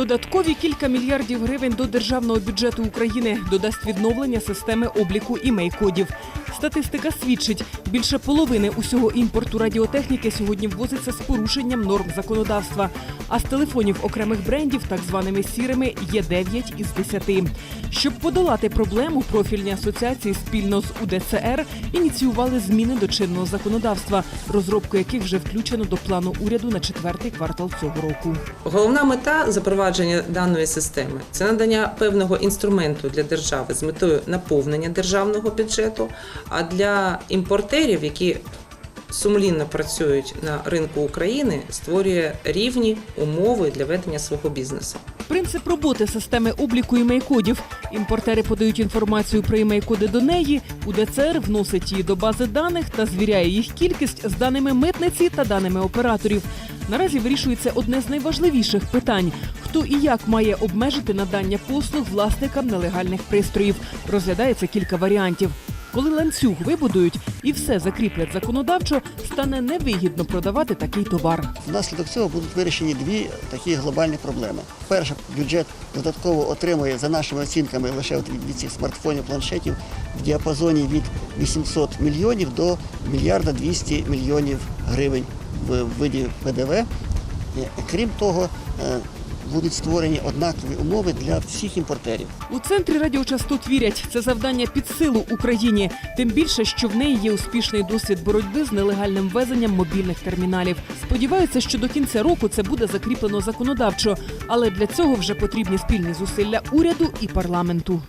Додаткові кілька мільярдів гривень до державного бюджету України додасть відновлення системи обліку імей-кодів. Статистика свідчить, більше половини усього імпорту радіотехніки сьогодні ввозиться з порушенням норм законодавства. А з телефонів окремих брендів, так званими сірими, є 9 із 10. Щоб подолати проблему, профільні асоціації спільно з УДЦР ініціювали зміни до чинного законодавства, розробку яких вже включено до плану уряду на четвертий квартал цього року. Головна мета запровадження даної системи це надання певного інструменту для держави з метою наповнення державного бюджету. А для імпортерів, які сумлінно працюють на ринку України, створює рівні умови для ведення свого бізнесу. Принцип роботи системи обліку імей-кодів. Імпортери подають інформацію про імей-коди до неї. УДЦР вносить її до бази даних та звіряє їх кількість з даними митниці та даними операторів. Наразі вирішується одне з найважливіших питань: хто і як має обмежити надання послуг власникам нелегальних пристроїв. Розглядається кілька варіантів. Коли ланцюг вибудують і все закріплять законодавчо, стане невигідно продавати такий товар. Внаслідок цього будуть вирішені дві такі глобальні проблеми. Перше, бюджет додатково отримує за нашими оцінками лише від цих смартфонів, планшетів в діапазоні від 800 мільйонів до мільярда 200 мільйонів гривень в виді ПДВ. Е, Крім того, е, будуть створені однакові умови для всіх імпортерів. У центрі радіочастот вірять, це завдання під силу Україні. Тим більше, що в неї є успішний досвід боротьби з нелегальним везенням мобільних терміналів. Сподіваються, що до кінця року це буде закріплено законодавчо, але для цього вже потрібні спільні зусилля уряду і парламенту.